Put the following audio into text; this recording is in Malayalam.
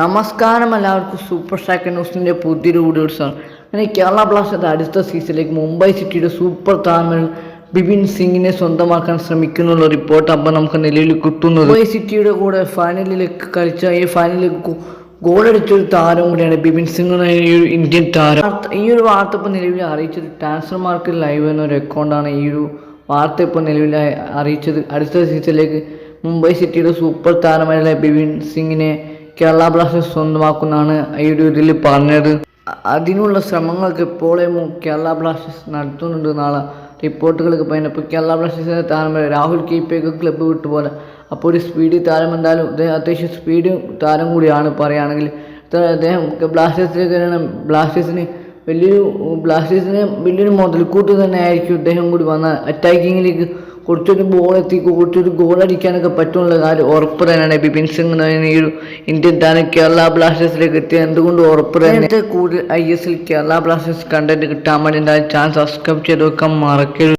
നമസ്കാരം എല്ലാവർക്കും സൂപ്പർ സ്റ്റാക്ക് ന്യൂസിന്റെ പുതിയൊരു വീഡിയോസാണ് അങ്ങനെ കേരള ബ്ലാസ്റ്റേഴ്സ് അടുത്ത സീസണിലേക്ക് മുംബൈ സിറ്റിയുടെ സൂപ്പർ താരങ്ങൾ ബിപിൻ സിംഗിനെ സ്വന്തമാക്കാൻ ശ്രമിക്കുന്നുള്ള റിപ്പോർട്ട് അപ്പോൾ നമുക്ക് നിലവിൽ കിട്ടുന്നത്. മുംബൈ സിറ്റിയുടെ കൂടെ ഫൈനലിലേക്ക് കളിച്ച ഈ ഫൈനലിലേക്ക് ഗോളടിച്ചൊരു താരം കൂടിയാണ് ബിപിൻ സിംഗ് എന്ന ഈ ഒരു ഇന്ത്യൻ താരം. ഈ ഒരു വാർത്ത ഇപ്പോൾ നിലവിൽ അറിയിച്ചത് ട്രാൻസ്ഫർ മാർക്കറ്റ് ലൈവ് എന്നൊരു അക്കൗണ്ടാണ് ഈ ഒരു വാർത്ത ഇപ്പോൾ നിലവിൽ അറിയിച്ചത്. അടുത്ത സീസണിലേക്ക് മുംബൈ സിറ്റിയുടെ സൂപ്പർ താരമായ ബിപിൻ സിംഗിനെ കേരള ബ്ലാസ്റ്റേഴ്സ് സ്വന്തമാക്കുന്നതാണ് ഈ ഒരു ഇതിൽ പറഞ്ഞത്. അതിനുള്ള ശ്രമങ്ങളൊക്കെ ഇപ്പോഴേ കേരള ബ്ലാസ്റ്റേഴ്സ് നടത്തുന്നുണ്ട് നാളെ റിപ്പോർട്ടുകളൊക്കെ പറയുന്നത്. ഇപ്പോൾ കേരള ബ്ലാസ്റ്റേഴ്സിന്റെ താരം രാഹുൽ കീപ്പയൊക്കെ ക്ലബ്ബ് വിട്ടുപോലെ അപ്പോൾ ഒരു സ്പീഡ് താരം എന്തായാലും അദ്ദേഹം അത്യാവശ്യം സ്പീഡ് താരം കൂടിയാണ് പറയുകയാണെങ്കിൽ. അദ്ദേഹം ബ്ലാസ്റ്റേഴ്സിലേക്ക് ബ്ലാസ്റ്റേഴ്സിന് വലിയൊരു ബ്ലാസ്റ്റേഴ്സിന് വലിയൊരു മുതൽക്കൂട്ട് തന്നെ ആയിരിക്കും അദ്ദേഹം കൂടി വന്ന അറ്റാക്കിങ്ങിലേക്ക് കുറച്ചൊരു ബോൾ എത്തി കുറച്ചൊരു ഗോൾ അടിക്കാനൊക്കെ പറ്റുള്ള കാര്യം ഉറപ്പ് തന്നെയാണ്. ബിപിൻ സിംഗ് ഈ ഒരു ഇന്ത്യൻ താരം കേരള ബ്ലാസ്റ്റേഴ്സിലേക്ക് എത്തിയത് എന്തുകൊണ്ട് ഉറപ്പ് തന്നെ കൂടുതൽ I S L Kerala Blasters content കിട്ടാൻ വേണ്ടി ചാൻസ് സബ്സ്ക്രൈബ് ചെയ്ത് വെക്കാൻ മറക്കരുത്.